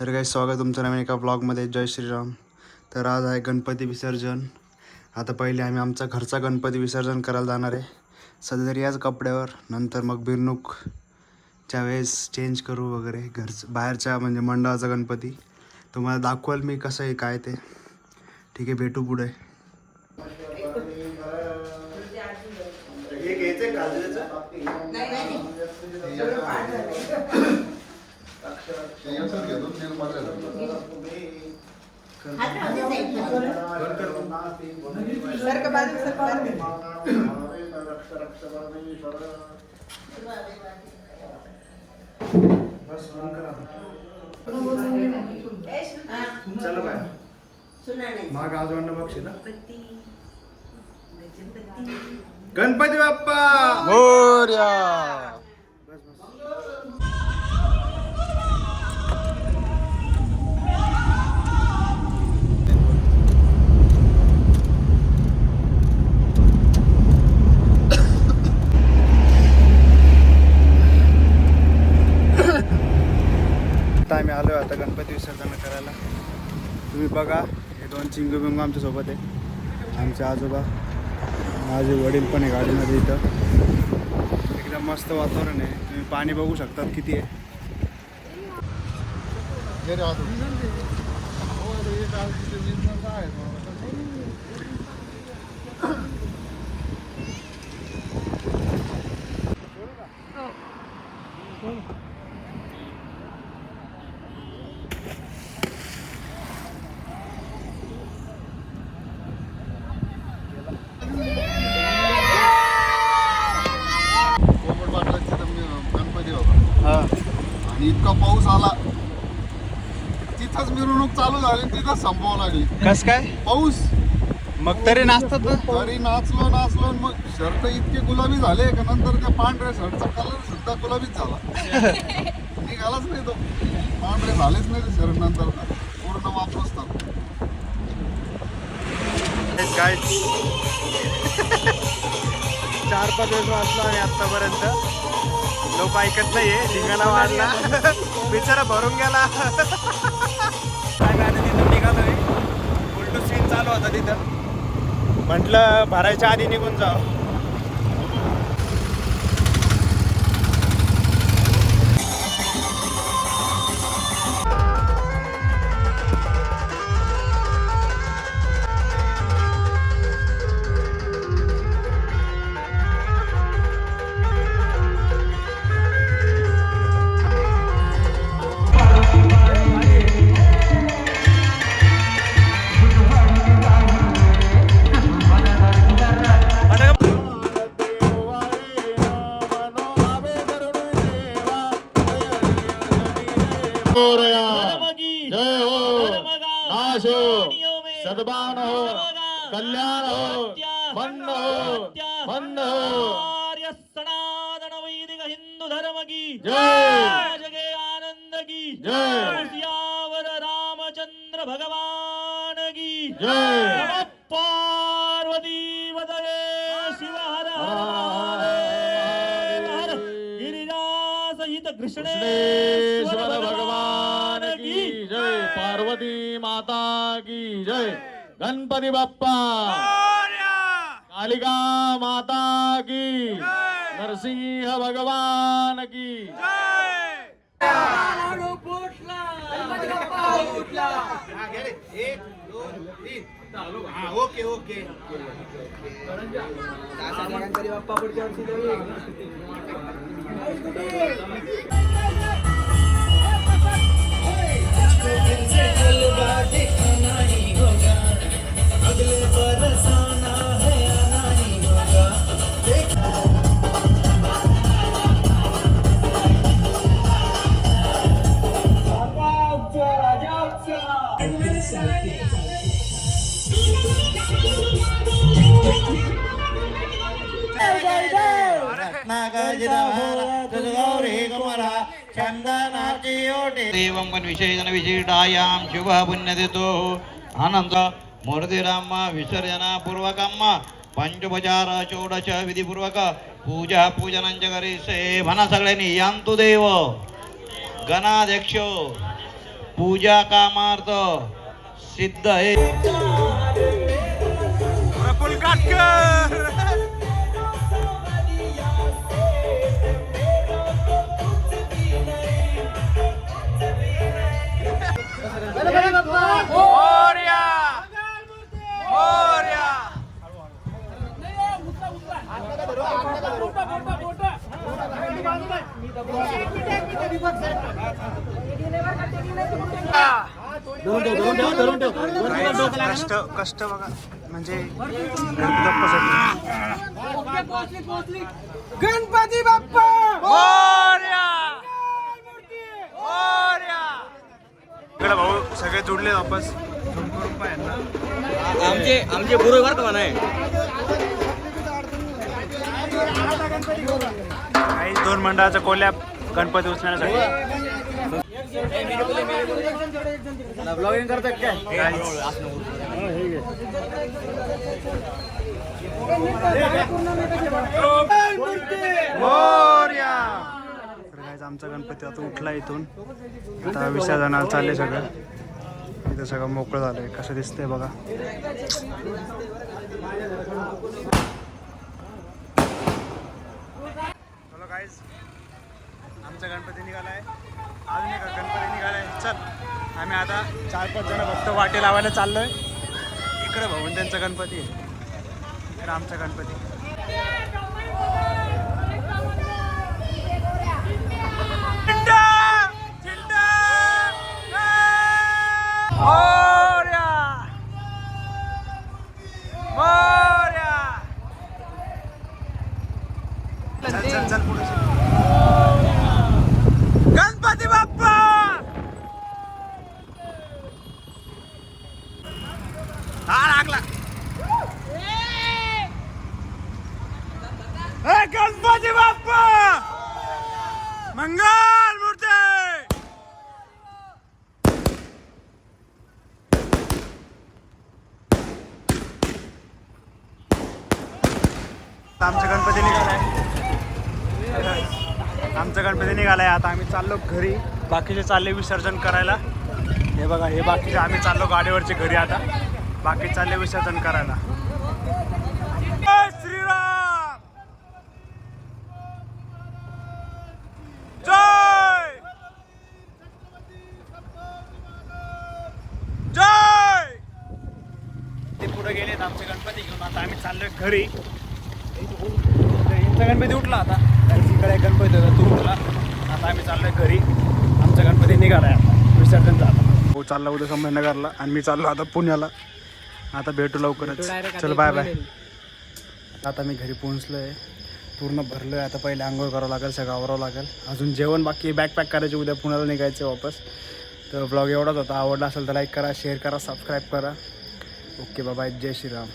तर काही स्वागत तुमचं नवीन एका ब्लॉगमध्ये जय श्रीराम. तर आज आहे गणपती विसर्जन. आता पहिले आम्ही आमचा घरचा गणपती विसर्जन करायला जाणार आहे. सध्या तरी याच कपड्यावर. नंतर मग बिरणूकच्या वेळेस चेंज करू वगैरे. घरचं बाहेरच्या म्हणजे मंडळाचा गणपती. तुम्हाला दाखवाल मी कसं आहे काय ते. ठीक आहे भेटू पुढे. सारखं बाजू सारखं चला बाय माग आजोबांना बक्षीस ना गणपती बाप्पा! मोर्या! चिंगू बिंगू आमच्यासोबत आहे. आमचे आजोबा माझे वडील पण आहे गाडीमध्ये इथं. एकदम मस्त वातावरण आहे. तुम्ही पाणी बघू शकतात किती आहे. गणपती होता हां आणि इतका पाऊस आला. तिथंच मिरवणूक चालू झाली तिथंच संपवावं लागली. कस काय? पाऊस. मग तरी नाचतात ना. तरी नाचलो नाचलो आणि मग शर्ट इतके गुलाबी झाले का नंतर त्या पांढऱ्या शर्टचा कलर सुद्धा गुलाबीच झाला. निघालाच नाही तो. पांढरे झालेच नाही ते शर्ट नंतर. पूर्ण वापस तर काय? चार पाच वेळेस वाचलो आणि आतापर्यंत लोक ऐकत नाहीये धिंगाणा वाढला. बिचारा भरून गेला. काय आता तिथून निघालोय. उलटू सीन चालू होता तिथं. म्हटलं भरायच्या आधी निघून जाव जय हो। नाश हो। सद्भान हो। कल्याण हो। मन्न हो। मन्न हो। आर्य सनातन वैदिक हिंदू धर्म की जय. जगे आनंद की जय. सियावर रामचंद्र भगवान की जय. पार्वती। सहित कृष्णेश्वर भगवान की जय। पार्वती माता की जय। गणपती बाप्पा। कालिका माता की नरसिंह भगवान की ओके ओके. Vamos, Dudu! देवं पण विशेषण विशिष्टायां शुभ पुण्यदितो आनंद मूर्तिराम विसर्जनापूर्वकम् पंचोपचार चोडश विधिपूर्वक पूजा पूजनांच्या घरी से म्हणा सगळ्यांनी यांतु देव। गणाध्यक्ष पूजा कामार्थ सिद्ध आहे कष्ट कष्ट बघा म्हणजे गणपती बाप्पा इकडे भाऊ सगळे जुडले वापस. आमचे आमचे का म्हणाय? काही दोन मंडळाचा कोल्याप गणपती उचलण्यासाठी. आमचा गणपती आता उठला इथून. आता विसर्जनाला चालले सगळं. इथं सगळं मोकळं झालंय. कसं दिसतंय बघा. चलो गाईज आमचा गणपती निघाला आहे अजून एक गणपती निघालाय. चल आम्ही आता चार पाच जण फक्त वाटे लावायला चाललोय. इकडे भाऊन त्यांचा गणपती आहे. इकडे आमचा गणपती. मोरया! मोरया! गणपती बाप्पा. हा लागला. गणपती बाप्पा. मंगल. आमचा गणपती निघालाय. आमचा गणपती निघालाय. आता आम्ही चाललो घरी. बाकीचे चालले विसर्जन करायला. हे बघा हे बाकीचे आम्ही चाललो गाडीवरचे घरी आता. बाकी चालले विसर्जन करायला. जय श्रीराम! जय! जय! ते पुढे गेलेत आमचे गणपती घेऊन. आता आम्ही चाललोय घरी. यांचा गणपती उठला आता. इकडे एक गणपती होता तो उठला. आता आम्ही चाललोय घरी. आमचा गणपती निघालाय आता. विसर्जन झालं. हो चालला उद्या संभाजीनगरला आणि मी चाललो आता पुण्याला. आता भेटू लवकरच. चल बाय बाय आता मी घरी पोहोचलोय. पूर्ण भरलोय. आता पहिले आंघोळ करावं लागेल सगळं आवरावं लागेल. अजून जेवण बाकी बॅग पॅक करायचे उद्या पुण्याला निघायचं वापस. तर ब्लॉग एवढाच होता. आवडला असेल तर लाईक करा शेअर करा सबस्क्राईब करा. ओके बाबा जय श्रीराम.